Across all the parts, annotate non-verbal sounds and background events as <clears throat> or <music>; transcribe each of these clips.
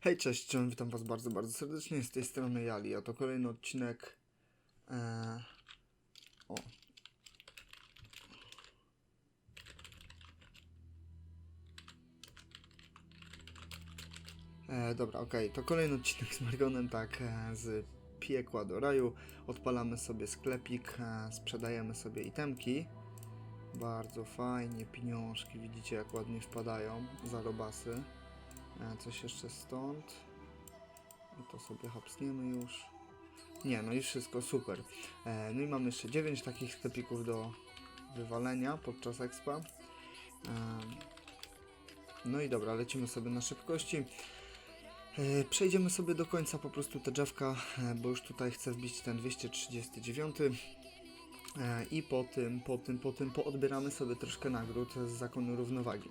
Hej, cześć, witam was bardzo, bardzo serdecznie, z tej strony Jali, a to kolejny odcinek e... O. E, dobra, okej, to kolejny odcinek z Margonem, tak, e, z piekła do raju, odpalamy sobie sklepik, e, sprzedajemy sobie itemki, bardzo fajnie, pieniążki, widzicie jak ładnie wpadają, za robasy. E, Coś jeszcze stąd. To sobie hapsniemy już. Nie, no i wszystko super. E, No i mamy jeszcze 9 takich sklepików do wywalenia podczas expa. No i dobra, lecimy sobie na szybkości. E, Przejdziemy sobie do końca po prostu te drzewka, e, bo już tutaj chcę wbić ten 239. E, I po tym, po tym, po tym poodbieramy sobie troszkę nagród z zakonu równowagi.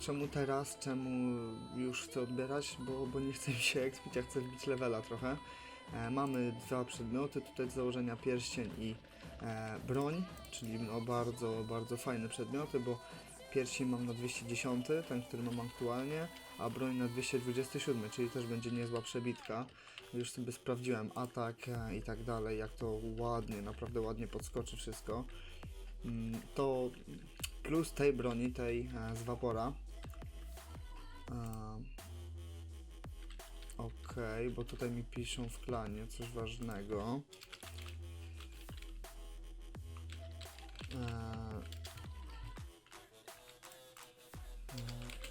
Czemu teraz? Czemu już chcę odbierać? Bo, bo nie chcę mi się expić, a chcę wbić levela trochę. Mamy dwa przedmioty tutaj z założenia pierścień i broń, czyli no bardzo, bardzo fajne przedmioty, bo pierścień mam na 210, ten, który mam aktualnie, a broń na 227, czyli też będzie niezła przebitka. Już sobie sprawdziłem atak e, i tak dalej, jak to ładnie, naprawdę ładnie podskoczy wszystko. Mm, To plus tej broni, tej e, z Vapora. E, Okej, bo tutaj mi piszą w klanie coś ważnego.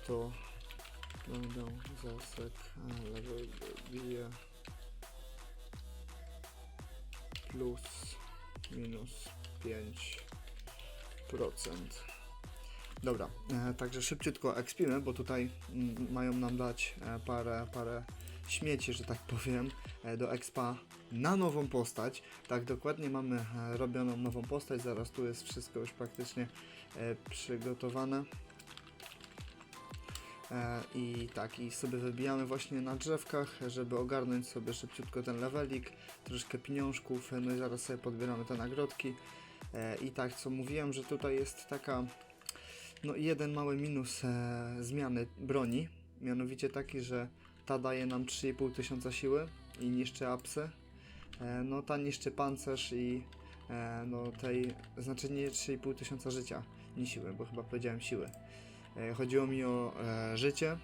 To będą zasek level bije plus minus 5%. Dobra, e, także szybciutko ekspimy, bo tutaj mm, mają nam dać e, parę, parę śmieci, że tak powiem, e, do expa na nową postać. Tak, dokładnie mamy e, robioną nową postać, zaraz tu jest wszystko już praktycznie e, przygotowane. E, I tak, i sobie wybijamy właśnie na drzewkach, żeby ogarnąć sobie szybciutko ten levelik, troszkę pieniążków, no i zaraz sobie podbieramy te nagrodki. E, I tak, co mówiłem, że tutaj jest taka, no jeden mały minus e, zmiany broni, mianowicie taki, że ta daje nam 3,5 tysiąca siły i niszczy apsy. No ta niszczy pancerz i no tej, znaczy nie 3,5 tysiąca życia, nie siły, bo chyba powiedziałem siły. E, chodziło mi o e, życie.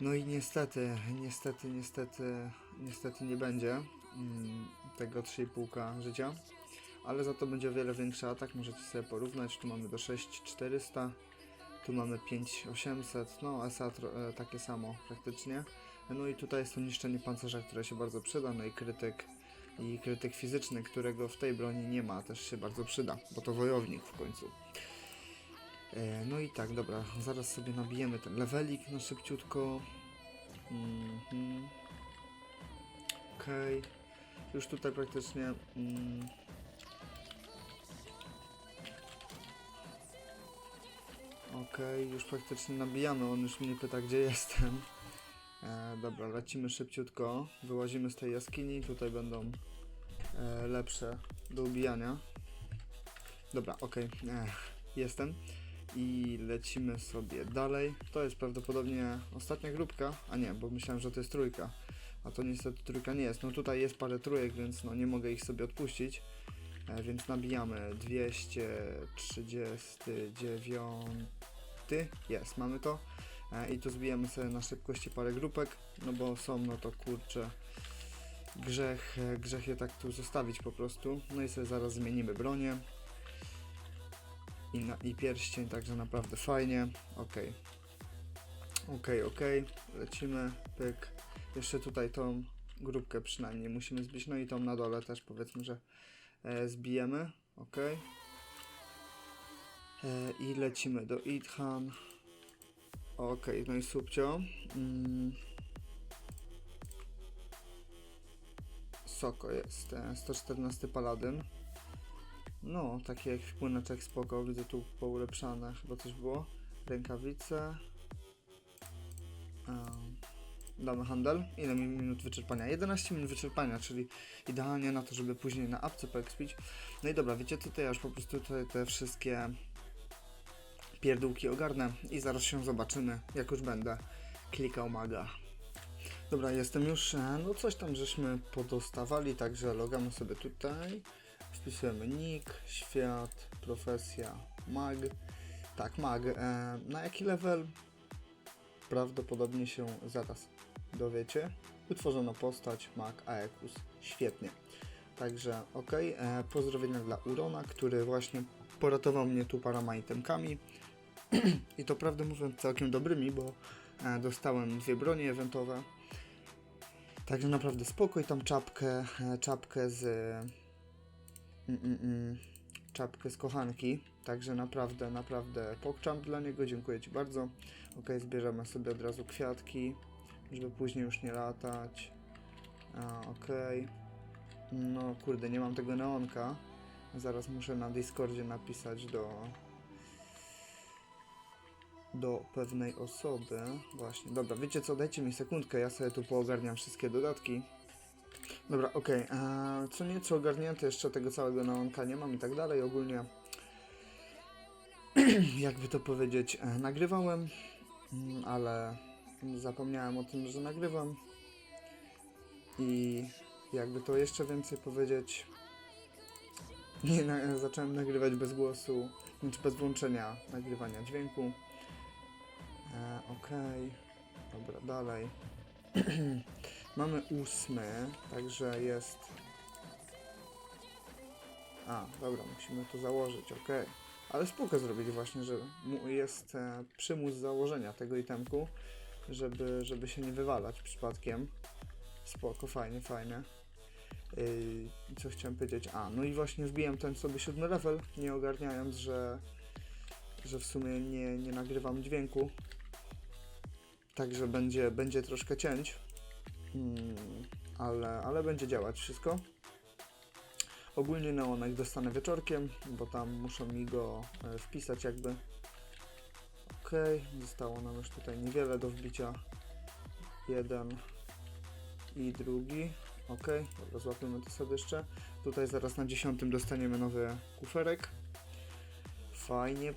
No i niestety, niestety, niestety, niestety nie będzie mm, tego 3,5 życia ale za to będzie o wiele większy atak, możecie sobie porównać, tu mamy do 6400, tu mamy 5800, no SA e, takie samo praktycznie. No i tutaj jest to niszczenie pancerza, które się bardzo przyda, no i krytyk i krytyk fizyczny, którego w tej broni nie ma, też się bardzo przyda, bo to wojownik w końcu. E, No i tak, dobra, zaraz sobie nabijemy ten levelik na szybciutko. Mhm. Okej. Już tutaj praktycznie mm, Okej, już praktycznie nabijamy, on już mnie pyta gdzie jestem. E, dobra, lecimy szybciutko, wyłazimy z tej jaskini, tutaj będą e, lepsze do ubijania. Dobra, okej, e, jestem. I lecimy sobie dalej. To jest prawdopodobnie ostatnia grupka, a nie, bo myślałem, że to jest trójka. A to niestety trójka nie jest. No tutaj jest parę trójek, więc no nie mogę ich sobie odpuścić. E, więc nabijamy 239 jest, mamy to E, i tu zbijamy sobie na szybkości parę grupek, no bo są, no to kurczę grzech, e, grzech je tak tu zostawić po prostu, no i sobie zaraz zmienimy bronię i, na, i pierścień, także naprawdę fajnie, okej okej, okej, lecimy, pyk, jeszcze tutaj tą grupkę przynajmniej musimy zbić, no i tą na dole też powiedzmy, że e, zbijemy, okej E, I lecimy do Idhan. Okej, no i subcio. Mm. Soko jest. e, 114 paladyn. No, takie jak wpłyneczek spoko. Widzę tu poulepszane. Chyba coś było. Rękawice. Damy handel. Ile mi minut wyczerpania? 11 minut wyczerpania, czyli idealnie na to, żeby później na apce poekspić. No i dobra, wiecie to ja już po prostu tutaj te wszystkie pierdółki ogarnę i zaraz się zobaczymy, jak już będę klikał maga. Dobra, jestem już, e, no coś tam żeśmy podostawali, także logamy sobie tutaj, wpisujemy nick, świat, profesja, mag, tak, mag, e, na jaki level? Prawdopodobnie się zaraz dowiecie. Utworzono postać, mag, Aekus, świetnie. Także ok, e, pozdrowienia dla Urona, który właśnie poratował mnie tu paroma itemkami. <clears throat> I to prawdę mówiąc całkiem dobrymi, bo e, dostałem dwie bronie eventowe. Także naprawdę spokój, tam czapkę, czapkę z mm, mm, mm, czapkę z kochanki. Także naprawdę, naprawdę pokczam dla niego, dziękuję Ci bardzo. Ok, zbierzemy sobie od razu kwiatki, żeby później już nie latać. A, ok. No kurde, nie mam tego neonka. Zaraz muszę na Discordzie napisać do do pewnej osoby. Właśnie, dobra, wiecie co, dajcie mi sekundkę, ja sobie tu poogarniam wszystkie dodatki. Dobra, okej, eee, co nieco ogarnięte, jeszcze tego całego neonka nie mam i tak dalej, ogólnie <clears throat> jakby to powiedzieć, e, nagrywałem, mm, ale zapomniałem o tym, że nagrywam i jakby to jeszcze więcej powiedzieć, <laughs> nie, na, zacząłem nagrywać bez głosu, znaczy bez włączenia nagrywania dźwięku. E, Okej, dobra, dalej. <clears throat> Mamy ósmy, także jest. A, dobra, musimy to założyć, okej. Ale spoko zrobili właśnie, że jest e, przymus założenia tego itemku, żeby, żeby się nie wywalać przypadkiem. Spoko, fajnie, fajne. Yy, co chciałem powiedzieć? A, no i właśnie wbiłem ten sobie siódmy level, nie ogarniając, że, że w sumie nie, nie nagrywam dźwięku. Także będzie, będzie troszkę cięć. Mm, ale, ale będzie działać wszystko. Ogólnie neonek dostanę wieczorkiem, bo tam muszą mi go e, wpisać jakby. Ok, zostało nam już tutaj niewiele do wbicia. Jeden i drugi. Ok, dobra, złapiemy to sobie jeszcze. Tutaj zaraz na dziesiątym dostaniemy nowy kuferek. Fajnie.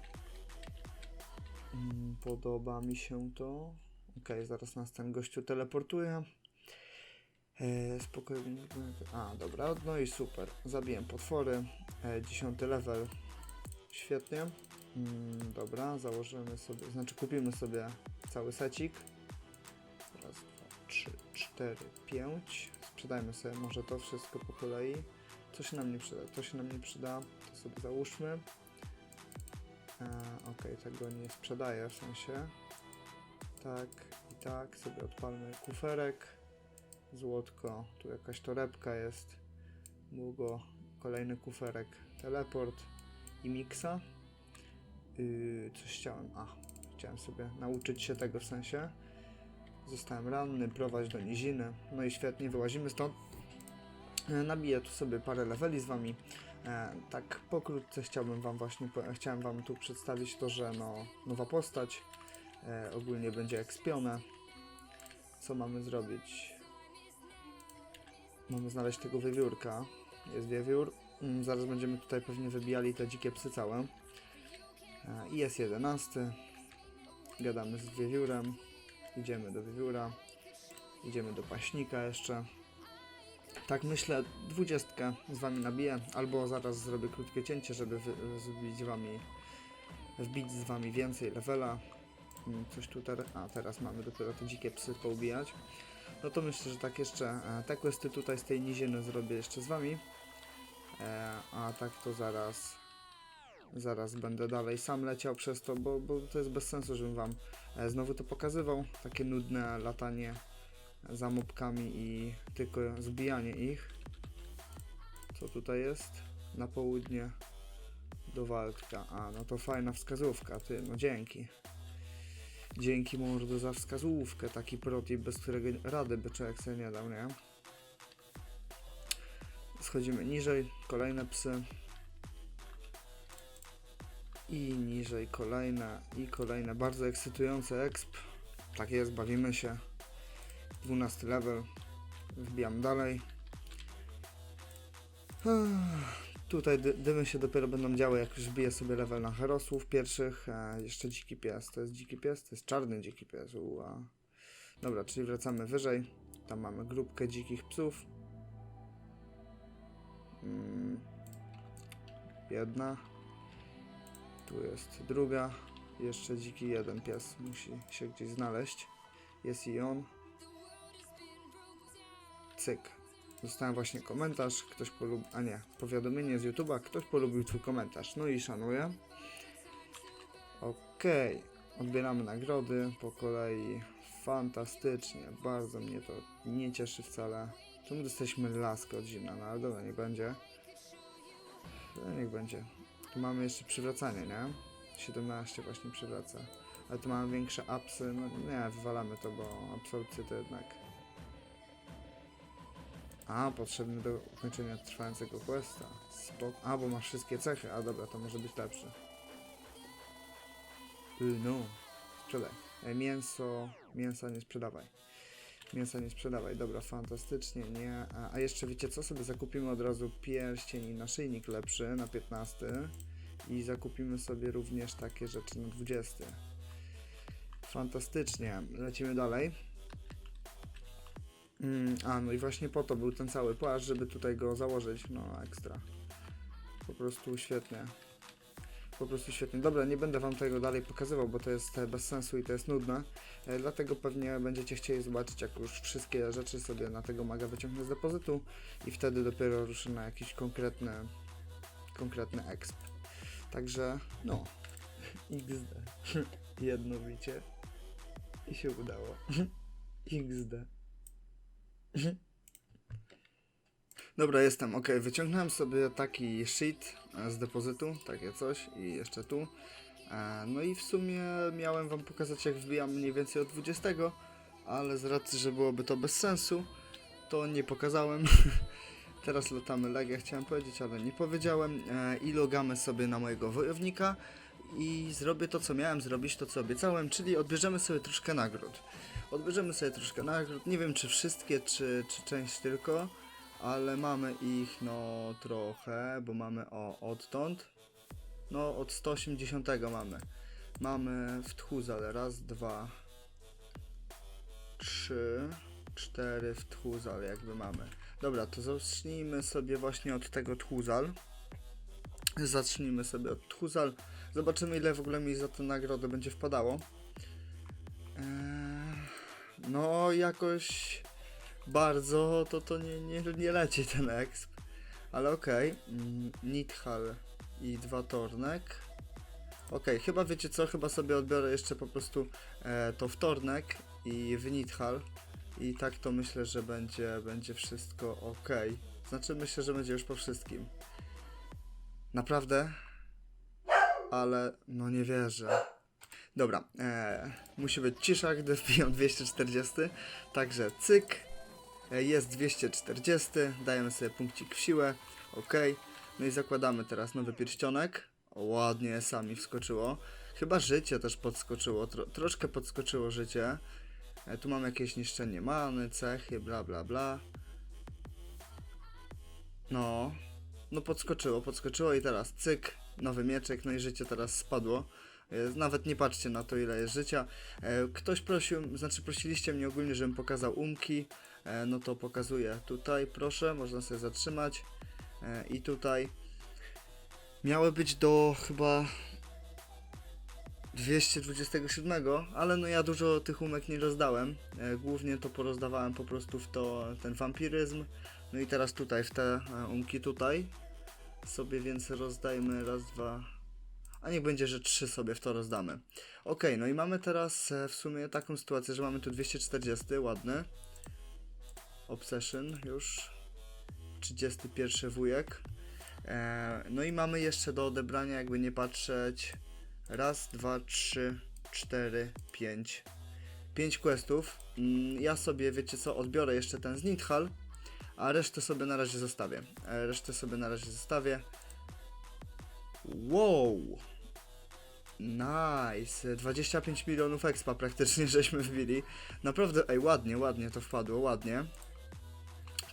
Mm, Podoba mi się to. Ok, zaraz nas ten gościu teleportuje. Spokojnie. A, dobra, no i super. Zabiłem potwory. E, dziesiąty level. Świetnie. Mm, dobra, założymy sobie, znaczy kupimy sobie cały secik. Raz, dwa, trzy, cztery, pięć. Sprzedajmy sobie może to wszystko po kolei. Co się nam nie przyda? To się nam nie przyda. To sobie załóżmy. E, ok, tego nie sprzedaję w sensie. Tak i tak sobie odpalmy kuferek. Złotko, tu jakaś torebka jest. Długo kolejny kuferek, teleport i miksa. Yy, coś chciałem, a chciałem sobie nauczyć się tego w sensie. Zostałem ranny, prowadź do niziny. No i świetnie, wyłazimy stąd. E, Nabiję tu sobie parę leveli z wami. E, tak pokrótce chciałbym wam właśnie, chciałem wam tu przedstawić to, że no, nowa postać e, ogólnie będzie ekspione. Co mamy zrobić? Mamy znaleźć tego wiewiórka. Jest wiewiór. Mm, Zaraz będziemy tutaj pewnie wybijali te dzikie psy całe. E, I jest jedenasty. Gadamy z wiewiórem. Idziemy do wiewióra. Idziemy do paśnika jeszcze. Tak myślę, dwudziestkę z wami nabiję, albo zaraz zrobię krótkie cięcie, żeby zbić wami, wbić z wami więcej levela. Mm, Coś tu teraz, a teraz mamy dopiero te dzikie psy poubijać. No to myślę, że tak jeszcze e, te questy tutaj z tej niziny zrobię jeszcze z wami. E, a tak to zaraz zaraz będę dalej sam leciał przez to, bo, bo to jest bez sensu, żebym wam e, znowu to pokazywał. Takie nudne latanie za mobkami i tylko zbijanie ich. Co tutaj jest? Na południe do Waldka. A, no to fajna wskazówka, ty, no dzięki. Dzięki mordo za wskazówkę, taki protip, bez którego rady by człowiek sobie nie dał, nie? Schodzimy niżej, kolejne psy. I niżej kolejne, i kolejne, bardzo ekscytujące exp. Tak jest, bawimy się. 12 level. Wbijam dalej. Tutaj dy dymy się dopiero będą działy, jak już wbiję sobie level na herosłów pierwszych. Jeszcze dziki pies. To jest dziki pies? To jest czarny dziki pies. Dobra, czyli wracamy wyżej. Tam mamy grupkę dzikich psów. Mm. Jedna. Tu jest druga. Jeszcze dziki jeden pies musi się gdzieś znaleźć. Jest i on. Cyk. Dostałem właśnie komentarz, ktoś polubił, a nie, powiadomienie z YouTube'a, ktoś polubił twój komentarz, no i szanuję. Okej, odbieramy nagrody po kolei, fantastycznie, bardzo mnie to nie cieszy wcale. Czemu dostaliśmy laskę od zimna, no ale dobra, niech będzie. No, niech będzie. Tu mamy jeszcze przywracanie, nie? 17 właśnie przywraca. Ale tu mamy większe apsy, no nie, wywalamy to, bo absorpcje to jednak... A, potrzebny do ukończenia trwającego questa. Spok a, bo masz wszystkie cechy. A, dobra, to może być lepsze. Y, no, sprzedaj. E, mięso, mięsa nie sprzedawaj. Mięsa nie sprzedawaj, dobra, fantastycznie, nie. A, a jeszcze wiecie co, sobie zakupimy od razu pierścień i naszyjnik lepszy na 15 i zakupimy sobie również takie rzeczy na 20. Fantastycznie, lecimy dalej. Mm, a, no i właśnie po to był ten cały płaszcz, żeby tutaj go założyć, no ekstra. Po prostu świetnie. Po prostu świetnie. Dobra, nie będę wam tego dalej pokazywał, bo to jest e, bez sensu i to jest nudne. E, dlatego pewnie będziecie chcieli zobaczyć, jak już wszystkie rzeczy sobie na tego maga wyciągnę z depozytu i wtedy dopiero ruszę na jakiś konkretny, konkretny exp. Także, no, <laughs> XD. <laughs> Jedno bicie i się udało. <laughs> XD. Dobra, jestem, ok. Wyciągnąłem sobie taki sheet e, z depozytu, takie coś i jeszcze tu. E, No i w sumie miałem wam pokazać jak wbijam mniej więcej od 20, ale z racji, że byłoby to bez sensu, to nie pokazałem. <laughs> Teraz latamy Legia, chciałem powiedzieć, ale nie powiedziałem. E, I logamy sobie na mojego wojownika i zrobię to, co miałem zrobić, to co obiecałem, czyli odbierzemy sobie troszkę nagród. Odbierzemy sobie troszkę nagród, nie wiem czy wszystkie, czy, czy część tylko, ale mamy ich no trochę, bo mamy o odtąd, no od 180 mamy. Mamy w Tchuzal, raz, dwa, trzy, cztery w Tchuzal jakby mamy. Dobra, to zacznijmy sobie właśnie od tego Tchuzal. Zacznijmy sobie od Tchuzal. Zobaczymy ile w ogóle mi za tę nagrodę będzie wpadało. Eee, no jakoś bardzo to to nie, nie, nie leci ten exp. Ale okej. Mm, Nithal i dwa Tornek. Okej, chyba wiecie co, chyba sobie odbiorę jeszcze po prostu e, to wtornek i w Nithal. I tak to myślę, że będzie, będzie wszystko ok. Znaczy myślę, że będzie już po wszystkim. Naprawdę? Ale no nie wierzę. Dobra, e, musi być cisza, gdy wbijam 240. Także cyk, e, jest 240, dajemy sobie punkcik w siłę, ok. No i zakładamy teraz nowy pierścionek. O, ładnie sami wskoczyło. Chyba życie też podskoczyło, tro, troszkę podskoczyło życie. E, tu mamy jakieś niszczenie many, cechy, bla bla bla. No, no podskoczyło, podskoczyło i teraz cyk, nowy mieczek, no i życie teraz spadło. E, Nawet nie patrzcie na to, ile jest życia. E, Ktoś prosił, znaczy prosiliście mnie ogólnie, żebym pokazał umki. E, No to pokazuję tutaj, proszę, można sobie zatrzymać. I tutaj miały być do chyba 227, ale no ja dużo tych umek nie rozdałem. Głównie to porozdawałem po prostu w to ten wampiryzm. No i teraz tutaj w te umki tutaj sobie więc rozdajmy raz, dwa, a niech będzie, że trzy sobie w to rozdamy. Ok, no i mamy teraz e, w sumie taką sytuację, że mamy tu 240, ładny. Obsession już. 31 wujek. E, no i mamy jeszcze do odebrania, jakby nie patrzeć. Raz, dwa, trzy, cztery, pięć. Pięć questów. Mm, Ja sobie, wiecie co, odbiorę jeszcze ten z Nidhal, a resztę sobie na razie zostawię. E, Resztę sobie na razie zostawię. Wow! Nice. 25 milionów expa praktycznie <laughs> żeśmy wbili. Naprawdę, ej, ładnie, ładnie to wpadło, ładnie.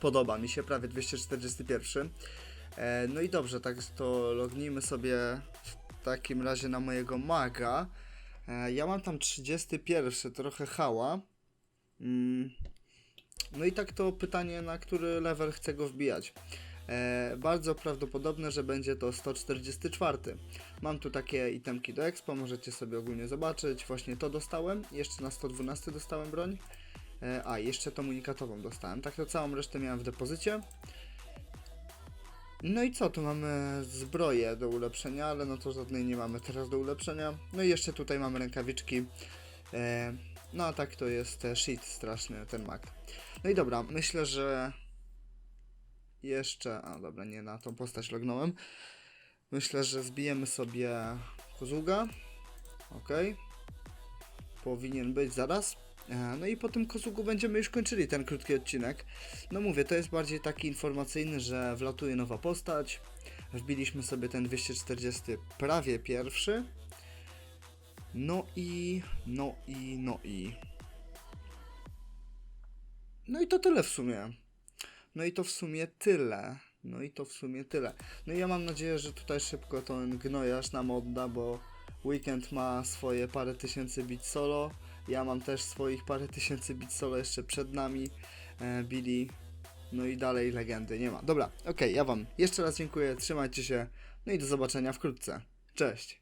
Podoba mi się, prawie 241. E, no i dobrze, tak to lognijmy sobie w takim razie na mojego maga. E, ja mam tam 31, trochę hała. Mm. No i tak to pytanie, na który level chcę go wbijać. E, bardzo prawdopodobne, że będzie to 144. Mam tu takie itemki do expo, możecie sobie ogólnie zobaczyć. Właśnie to dostałem. Jeszcze na 112 dostałem broń. E, a, jeszcze tą unikatową dostałem. Tak to całą resztę miałem w depozycie. No i co, tu mamy zbroję do ulepszenia, ale no to żadnej nie mamy teraz do ulepszenia. No i jeszcze tutaj mamy rękawiczki. E, no a tak to jest e, shit straszny ten mak. No i dobra, myślę, że jeszcze, a dobra, nie na tą postać lognąłem. Myślę, że zbijemy sobie kozuga. Ok. Powinien być zaraz. E, No i po tym kozugu będziemy już kończyli ten krótki odcinek. No mówię, to jest bardziej taki informacyjny, że wlatuje nowa postać. Wbiliśmy sobie ten 240 prawie pierwszy. No i, no i, no i. No i to tyle w sumie. No i to w sumie tyle. No i to w sumie tyle. No i ja mam nadzieję, że tutaj szybko ten gnojarz nam odda, bo Weekend ma swoje parę tysięcy bit solo. Ja mam też swoich parę tysięcy bit solo jeszcze przed nami. E, Billy. No i dalej legendy nie ma. Dobra, okej, ja wam jeszcze raz dziękuję, trzymajcie się. No i do zobaczenia wkrótce. Cześć.